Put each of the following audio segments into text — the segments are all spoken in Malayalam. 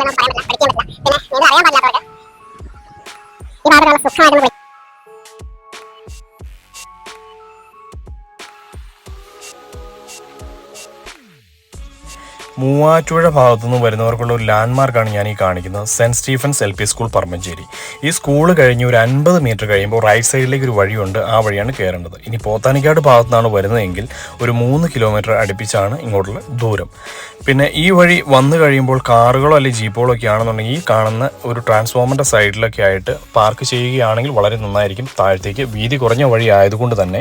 പറയാൻ പറ്റില്ല. പഠിക്കാൻ പറ്റില്ല. പിന്നെ നീന്തൽ അറിയാൻ പാടില്ലാത്തവർക്ക് ഈ ഭാഗത്തുള്ള സുഖമായിട്ട് പോയി മൂവാറ്റുപുഴ ഭാഗത്തുനിന്ന് വരുന്നവർക്കുള്ള ഒരു ലാൻഡ് മാർക്കാണ് ഞാൻ ഈ കാണിക്കുന്നത്. Saint Stephen's L P school Parambanchery. ഈ സ്കൂൾ കഴിഞ്ഞ് ഒരു അൻപത് മീറ്റർ കഴിയുമ്പോൾ റൈറ്റ് സൈഡിലേക്ക് ഒരു വഴിയുണ്ട്. ആ വഴിയാണ് കയറേണ്ടത്. ഇനി പോത്താനിക്കാട് ഭാഗത്തുനിന്നാണ് വരുന്നതെങ്കിൽ ഒരു മൂന്ന് കിലോമീറ്റർ അടുപ്പിച്ചാണ് ഇങ്ങോട്ടുള്ള ദൂരം. പിന്നെ ഈ വഴി വന്നു കഴിയുമ്പോൾ കാറുകളോ അല്ലെങ്കിൽ ജീപ്പുകളോ ഒക്കെ ആണെന്നുണ്ടെങ്കിൽ ഈ കാണുന്ന ഒരു ട്രാൻസ്ഫോമറിന്റെ സൈഡിലൊക്കെ ആയിട്ട് പാർക്ക് ചെയ്യുകയാണെങ്കിൽ വളരെ നന്നായിരിക്കും. താഴത്തേക്ക് വീതി കുറഞ്ഞ വഴി ആയതുകൊണ്ട് തന്നെ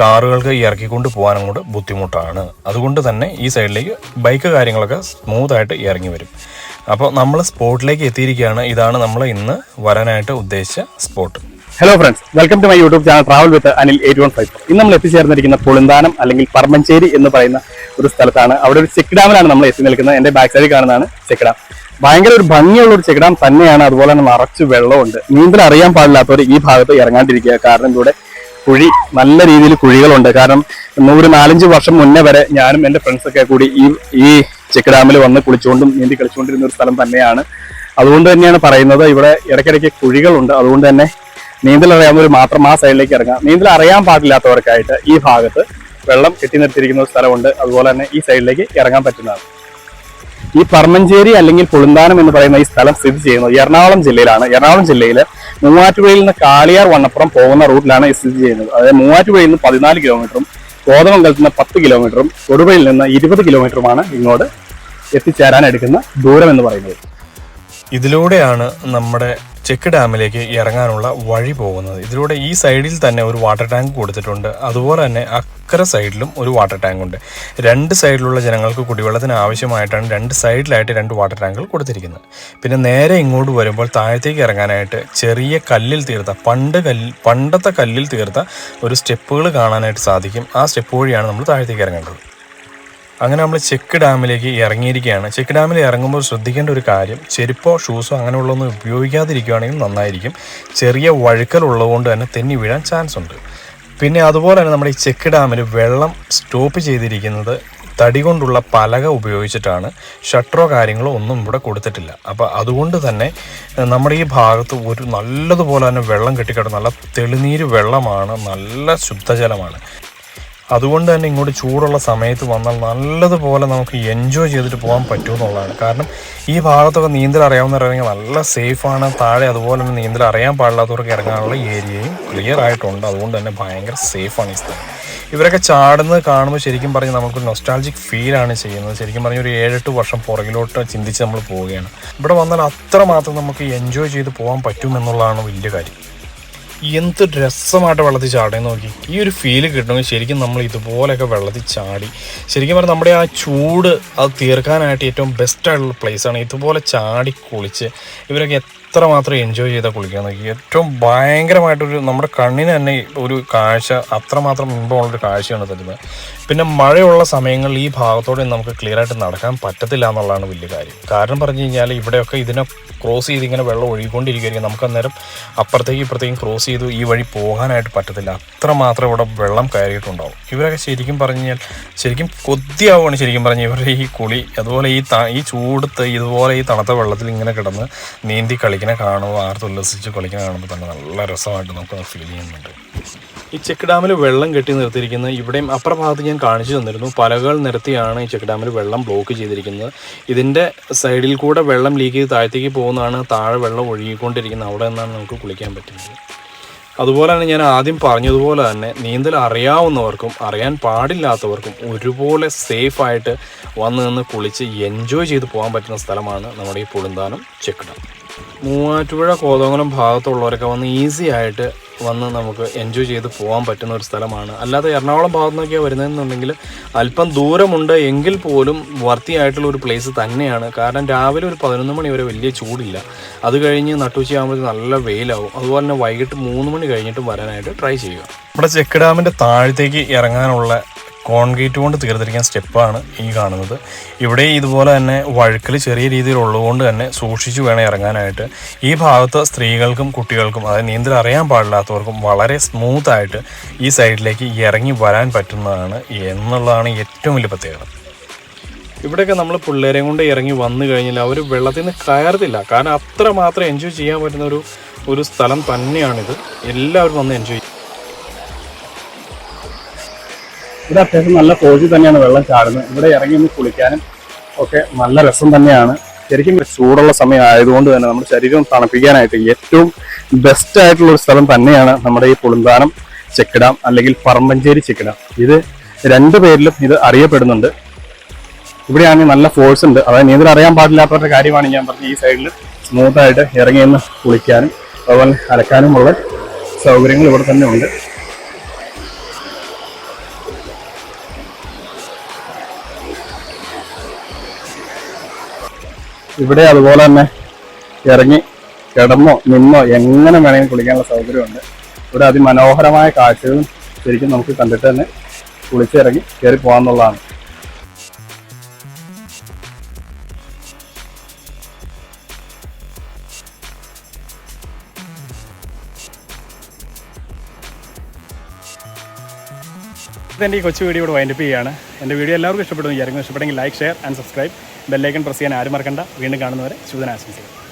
കാറുകൾക്ക് ഇറക്കിക്കൊണ്ട് പോകാനും കൂടെ ബുദ്ധിമുട്ടാണ്. അതുകൊണ്ട് തന്നെ ഈ സൈഡിലേക്ക് ബൈക്ക് കാര്യങ്ങളൊക്കെ സ്മൂത്തായിട്ട് ഇറങ്ങി വരും. അപ്പോൾ നമ്മൾ സ്പോട്ടിലേക്ക് എത്തിയിരിക്കുകയാണ്. ഇതാണ് നമ്മൾ ഇന്ന് വരാനായിട്ട് ഉദ്ദേശിച്ച spot. Hello friends welcome to my YouTube channel travel with Anil eight one five ഇന്ന് നമ്മൾ എത്തിച്ചേർന്നിരിക്കുന്ന പുളിന്താനം അല്ലെങ്കിൽ പറമ്പഞ്ചേരി എന്ന് പറയുന്ന ഒരു സ്ഥലത്താണ്. അവിടെ ഒരു ചെക്ക് ഡാമിലാണ് നമ്മൾ എത്തി നിൽക്കുന്നത്. എന്റെ ബാക്ക് സൈഡിൽ കാണുന്നതാണ് ചെക്ക് ഡാം. ഭയങ്കര ഒരു ഭംഗിയുള്ള ഒരു ചെക്ക് ഡാം തന്നെയാണ്. അതുപോലെ തന്നെ നിറച്ച് വെള്ളമുണ്ട്. നീന്തൽ അറിയാൻ പാടില്ലാത്തവർ ഈ ഭാഗത്ത് ഇറങ്ങാണ്ടിരിക്കുക. കാരണം ഇവിടെ കുഴി നല്ല രീതിയിൽ കുഴികളുണ്ട്. കാരണം ഒരു നാലഞ്ച് വർഷം മുന്നേ വരെ ഞാനും എന്റെ ഫ്രണ്ട്സൊക്കെ കൂടി ഈ ഈ ചെക്ക് ഡാമിൽ വന്ന് കുളിച്ചുകൊണ്ടും നീന്തി കളിച്ചുകൊണ്ടിരുന്ന ഒരു സ്ഥലം തന്നെയാണ്. അതുകൊണ്ട് തന്നെയാണ് പറയുന്നത് ഇവിടെ ഇടയ്ക്കിടയ്ക്ക് കുഴികളുണ്ട്. അതുകൊണ്ട് തന്നെ നീന്തൽ അറിയാവുന്നവർ മാത്രം ആ സൈഡിലേക്ക് ഇറങ്ങാം. നീന്തൽ അറിയാൻ പാടില്ലാത്തവർക്കായിട്ട് ഈ ഭാഗത്ത് വെള്ളം കെട്ടി നിർത്തിയിരിക്കുന്ന ഒരു സ്ഥലമുണ്ട്. അതുപോലെ തന്നെ ഈ സൈഡിലേക്ക് ഇറങ്ങാൻ പറ്റുന്നതാണ്. ഈ പറമഞ്ചേരി അല്ലെങ്കിൽ പുളുന്താനം എന്ന് പറയുന്ന ഈ സ്ഥലം സ്ഥിതി ചെയ്യുന്നത് എറണാകുളം ജില്ലയിലാണ്. എറണാകുളം ജില്ലയിൽ മൂവാറ്റുപുഴയിൽ നിന്ന് കാളിയാർ വണ്ണപ്പുറം പോകുന്ന റൂട്ടിലാണ് സ്ഥിതി ചെയ്യുന്നത്. അതായത് മൂവാറ്റുപുഴയിൽ നിന്ന് പതിനാല് കിലോമീറ്ററും കോതമംഗലത്ത് നിന്ന് പത്ത് കിലോമീറ്ററും കൊടുവയിൽ നിന്ന് ഇരുപത് കിലോമീറ്ററുമാണ് ഇങ്ങോട്ട് എത്തിച്ചേരാൻ എടുക്കുന്ന ദൂരം എന്ന് പറയുന്നത്. ഇതിലൂടെയാണ് നമ്മുടെ ചെക്ക് ഡാമിലേക്ക് ഇറങ്ങാനുള്ള വഴി പോകുന്നത്. ഇതിലൂടെ ഈ സൈഡിൽ തന്നെ ഒരു വാട്ടർ ടാങ്ക് കൊടുത്തിട്ടുണ്ട്. അതുപോലെ തന്നെ അക്കര സൈഡിലും ഒരു വാട്ടർ ടാങ്ക് ഉണ്ട്. രണ്ട് സൈഡിലുള്ള ജനങ്ങൾക്ക് കുടിവെള്ളത്തിന് ആവശ്യമായിട്ടാണ് രണ്ട് സൈഡിലായിട്ട് രണ്ട് വാട്ടർ ടാങ്കുകൾ കൊടുത്തിരിക്കുന്നത്. പിന്നെ നേരെ ഇങ്ങോട്ട് വരുമ്പോൾ താഴത്തേക്ക് ഇറങ്ങാനായിട്ട് ചെറിയ കല്ലിൽ തീർത്ത പണ്ട് കല്ല് പണ്ടത്തെ കല്ലിൽ തീർത്ത ഒരു സ്റ്റെപ്പുകൾ കാണാനായിട്ട് സാധിക്കും. ആ സ്റ്റെപ്പ് വഴിയാണ് നമ്മൾ താഴത്തേക്ക് ഇറങ്ങേണ്ടത്. അങ്ങനെ നമ്മൾ ചെക്ക് ഡാമിലേക്ക് ഇറങ്ങിയിരിക്കുകയാണ്. ചെക്ക് ഡാമിൽ ഇറങ്ങുമ്പോൾ ശ്രദ്ധിക്കേണ്ട ഒരു കാര്യം ചെരുപ്പോ ഷൂസോ അങ്ങനെയുള്ളതൊന്നും ഉപയോഗിക്കാതിരിക്കുകയാണെങ്കിൽ നന്നായിരിക്കും. ചെറിയ വഴുക്കൽ ഉള്ളതുകൊണ്ട് തന്നെ തെന്നി വീഴാൻ ചാൻസ് ഉണ്ട്. പിന്നെ അതുപോലെ തന്നെ നമ്മുടെ ഈ ചെക്ക് ഡാമിൽ വെള്ളം സ്റ്റോപ്പ് ചെയ്തിരിക്കുന്നത് തടി കൊണ്ടുള്ള പലക ഉപയോഗിച്ചിട്ടാണ്. ഷട്ടറോ കാര്യങ്ങളോ ഒന്നും ഇവിടെ കൊടുത്തിട്ടില്ല. അപ്പോൾ അതുകൊണ്ട് തന്നെ നമ്മുടെ ഈ ഭാഗത്ത് ഒരു നല്ലതുപോലെ തന്നെ വെള്ളം കെട്ടിക്കിടന്ന് നല്ല തെളിനീര് വെള്ളമാണ് നല്ല ശുദ്ധജലമാണ്. അതുകൊണ്ട് തന്നെ ഇങ്ങോട്ട് ചൂടുള്ള സമയത്ത് വന്നാൽ നല്ലതുപോലെ നമുക്ക് എൻജോയ് ചെയ്തിട്ട് പോകാൻ പറ്റുമെന്നുള്ളതാണ് കാരണം ഈ ഭാഗത്തൊക്കെ നീന്തൽ അറിയാവുന്നവരാണെങ്കിൽ നല്ല സേഫാണ് താഴെ അതുപോലെ തന്നെ നീന്തൽ അറിയാൻ പാടില്ലാത്തവർക്ക് ഇറങ്ങാനുള്ള ഏരിയയും ക്ലിയർ ആയിട്ടുണ്ട്. അതുകൊണ്ട് തന്നെ ഭയങ്കര സേഫാണ് ഈ സ്ഥലം. ഇവരൊക്കെ ചാടുന്നത് കാണുമ്പോൾ ശരിക്കും പറഞ്ഞ് നമുക്ക് നൊസ്റ്റാൾജിക് ഫീലാണ് ചെയ്യുന്നത്. ശരിക്കും പറഞ്ഞ ഒരു ഏഴെട്ട് വർഷം പുറകിലോട്ട് ചിന്തിച്ച് നമ്മൾ പോവുകയാണ്. ഇവിടെ വന്നാൽ അത്ര മാത്രം നമുക്ക് എൻജോയ് ചെയ്ത് പോകാൻ പറ്റുമെന്നുള്ളതാണ് വലിയ കാര്യം. എന്ത് രസമായിട്ട് വെള്ളത്തിൽ ചാടേന്ന് നോക്കി. ഈ ഒരു ഫീൽ കിട്ടണമെങ്കിൽ ശരിക്കും നമ്മൾ ഇതുപോലെയൊക്കെ വെള്ളത്തിൽ ചാടി. ശരിക്കും പറഞ്ഞാൽ നമ്മുടെ ആ ചൂട് അത് തീർക്കാനായിട്ട് ഏറ്റവും ബെസ്റ്റ് ആയിട്ടുള്ള പ്ലേസ് ആണ്. ഇതുപോലെ ചാടി കുളിച്ച് ഇവരൊക്കെ എത്രമാത്രം എൻജോയ് ചെയ്താൽ കുളിക്കാൻ നോക്കി. ഏറ്റവും ഭയങ്കരമായിട്ടൊരു നമ്മുടെ കണ്ണിന് തന്നെ ഒരു കാഴ്ച അത്രമാത്രം ഇമ്പമുള്ളൊരു കാഴ്ചയാണ് തരുന്നത്. പിന്നെ മഴയുള്ള സമയങ്ങളിൽ ഈ ഭാഗത്തോടെ നമുക്ക് ക്ലിയർ ആയിട്ട് നടക്കാൻ പറ്റത്തില്ല എന്നുള്ളതാണ് വലിയ കാര്യം. കാരണം പറഞ്ഞു കഴിഞ്ഞാൽ ഇവിടെയൊക്കെ ഇതിനെ ക്രോസ് ചെയ്ത് ഇങ്ങനെ വെള്ളം ഒഴുകിക്കൊണ്ടിരിക്കുകയായിരിക്കും നമുക്ക് അന്നേരം അപ്പുറത്തേക്ക് ഇപ്പുറത്തേക്കും ക്രോസ് ചെയ്ത് ഈ വഴി പോകാനായിട്ട് പറ്റത്തില്ല. അത്രമാത്രം ഇവിടെ വെള്ളം കയറിയിട്ടുണ്ടാവും. ഇവരൊക്കെ ശരിക്കും പറഞ്ഞു കഴിഞ്ഞാൽ ശരിക്കും കൊതിയാവുകയാണ് ശരിക്കും പറഞ്ഞു ഇവരുടെ ഈ കുളി. അതുപോലെ ഈ ഈ ചൂടത്ത് ഇതുപോലെ ഈ തണുത്ത വെള്ളത്തിൽ ഇങ്ങനെ കിടന്ന് നീന്തി കളിക്കണ കാണുമ്പോൾ ആർത്തുല്ലസിച്ച് കളിക്കണ കാണുമ്പോൾ തന്നെ നല്ല രസമായിട്ട് നമുക്ക് ഫീൽ ചെയ്യുന്നുണ്ട്. ഈ ചെക്ക് ഡാമിൽ വെള്ളം കെട്ടി നിർത്തിയിരിക്കുന്ന ഇവിടെയും അപ്പുറ ഭാഗത്ത് ഞാൻ കാണിച്ചു തന്നിരുന്നു. പലകൾ നിരത്തിയാണ് ഈ ചെക്ക് ഡാമിൽ വെള്ളം ബ്ലോക്ക് ചെയ്തിരിക്കുന്നത്. ഇതിന്റെ സൈഡിൽ കൂടെ വെള്ളം ലീക്ക് ചെയ്ത് താഴത്തേക്ക് പോകുന്നതാണ് താഴെ വെള്ളം ഒഴുകിക്കൊണ്ടിരിക്കുന്നത്. അവിടെ നിന്നാണ് നമുക്ക് കുളിക്കാൻ പറ്റുന്നത്. അതുപോലെ തന്നെ ഞാൻ ആദ്യം പറഞ്ഞതുപോലെ തന്നെ നീന്തൽ അറിയാവുന്നവർക്കും അറിയാൻ പാടില്ലാത്തവർക്കും ഒരുപോലെ സേഫായിട്ട് വന്ന് നിന്ന് കുളിച്ച് എൻജോയ് ചെയ്ത് പോകാൻ പറ്റുന്ന സ്ഥലമാണ് നമ്മുടെ ഈ പുളിന്താനം ചെക്ക് ഡാം. മൂവാറ്റുപുഴ കോതമംഗലം ഭാഗത്തുള്ളവരൊക്കെ വന്ന് ഈസി ആയിട്ട് വന്ന് നമുക്ക് എൻജോയ് ചെയ്ത് പോകാൻ പറ്റുന്ന ഒരു സ്ഥലമാണ്. അല്ലാതെ എറണാകുളം ഭാഗത്തു നിന്നൊക്കെയാണ് വരുന്നതെന്നുണ്ടെങ്കിൽ അല്പം ദൂരമുണ്ട് എങ്കിൽ പോലും വർത്തിയായിട്ടുള്ള ഒരു പ്ലേസ് തന്നെയാണ്. കാരണം രാവിലെ ഒരു പതിനൊന്ന് മണി വരെ വലിയ ചൂടില്ല. അത് കഴിഞ്ഞ് നട്ടുച്ച ആകുമ്പോൾ നല്ല വെയിലാവും. അതുപോലെ തന്നെ വൈകിട്ട് മൂന്ന് മണി കഴിഞ്ഞിട്ടും വരാനായിട്ട് ട്രൈ ചെയ്യുക. നമ്മുടെ ചെക്ക് ഡാമിന്റെ താഴത്തേക്ക് ഇറങ്ങാനുള്ള കോൺക്രീറ്റ് കൊണ്ട് തീർത്തിരിക്കുന്ന സ്റ്റെപ്പാണ് ഈ കാണുന്നത്. ഇവിടെ ഇതുപോലെ തന്നെ വഴുക്കൽ ചെറിയ രീതിയിൽ ഉള്ളതുകൊണ്ട് തന്നെ സൂക്ഷിച്ചു വേണം ഇറങ്ങാനായിട്ട്. ഈ ഭാഗത്ത് സ്ത്രീകൾക്കും കുട്ടികൾക്കും അതായത് നീന്തൽ അറിയാൻ പാടില്ലാത്തവർക്കും വളരെ സ്മൂത്ത് ആയിട്ട് ഈ സൈഡിലേക്ക് ഇറങ്ങി വരാൻ പറ്റുന്നതാണ് എന്നുള്ളതാണ് ഏറ്റവും വലിയ പ്രത്യേകത. ഇവിടെയൊക്കെ നമ്മൾ പിള്ളേരെയും കൊണ്ട് ഇറങ്ങി വന്നു കഴിഞ്ഞാൽ അവർ വെള്ളത്തിൽ നിന്ന് കയറത്തില്ല. കാരണം അത്ര മാത്രം എൻജോയ് ചെയ്യാൻ പറ്റുന്ന ഒരു ഒരു സ്ഥലം തന്നെയാണിത്. എല്ലാവരും വന്ന് എൻജോയ് ചെയ്യും. ഇവിടെ അത്യാവശ്യം നല്ല കോഴി തന്നെയാണ് വെള്ളം ചാടുന്നത്. ഇവിടെ ഇറങ്ങി ഒന്ന് കുളിക്കാനും ഒക്കെ നല്ല രസം തന്നെയാണ്. ശരിക്കും ചൂടുള്ള സമയം ആയതുകൊണ്ട് തന്നെ നമ്മുടെ ശരീരം തണുപ്പിക്കാനായിട്ട് ഏറ്റവും ബെസ്റ്റ് ആയിട്ടുള്ള ഒരു സ്ഥലം തന്നെയാണ് നമ്മുടെ ഈ പുളുന്താനം ചെക്കിടാം അല്ലെങ്കിൽ പറമ്പഞ്ചേരി ചെക്കിടാം. ഇത് രണ്ട് പേരിലും ഇത് അറിയപ്പെടുന്നുണ്ട്. ഇവിടെയാണെങ്കിൽ നല്ല ഫോഴ്സ് ഉണ്ട്. അതായത് നീന്തൽ അറിയാൻ പാടില്ലാത്തവരുടെ കാര്യമാണ് ഞാൻ പറഞ്ഞത് ഈ സൈഡിൽ സ്മൂത്തായിട്ട് ഇറങ്ങി നിന്ന് കുളിക്കാനും അതുപോലെ അലക്കാനുമുള്ള സൗകര്യങ്ങൾ ഇവിടെ തന്നെ ഉണ്ട്. ഇവിടെ അതുപോലെ തന്നെ ഇറങ്ങി കിടന്നോ നിന്നോ എങ്ങനെ വേണമെങ്കിലും കുളിക്കാനുള്ള സൗകര്യമുണ്ട്. ഇവിടെ അതിമനോഹരമായ കാഴ്ചകളും ശരിക്കും നമുക്ക് കണ്ടിട്ട് തന്നെ കുളിച്ചിറങ്ങി കയറി പോകാന്നുള്ളതാണ് എന്റെ ഈ കൊച്ചു വീഡിയോ ഇവിടെ വൈൻഡപ്പ് ചെയ്യുകയാണ്. എന്റെ വീഡിയോ എല്ലാവർക്കും ഇഷ്ടപ്പെടുന്നു വിചാരിക്കുന്നു. ഇഷ്ടപ്പെട്ടെങ്കിൽ like share and subscribe bell icon press ചെയ്യാൻ ആരും മറക്കണ്ട. വീണ്ടും കാണുന്നവരെ ശുഭനാശംസകൾ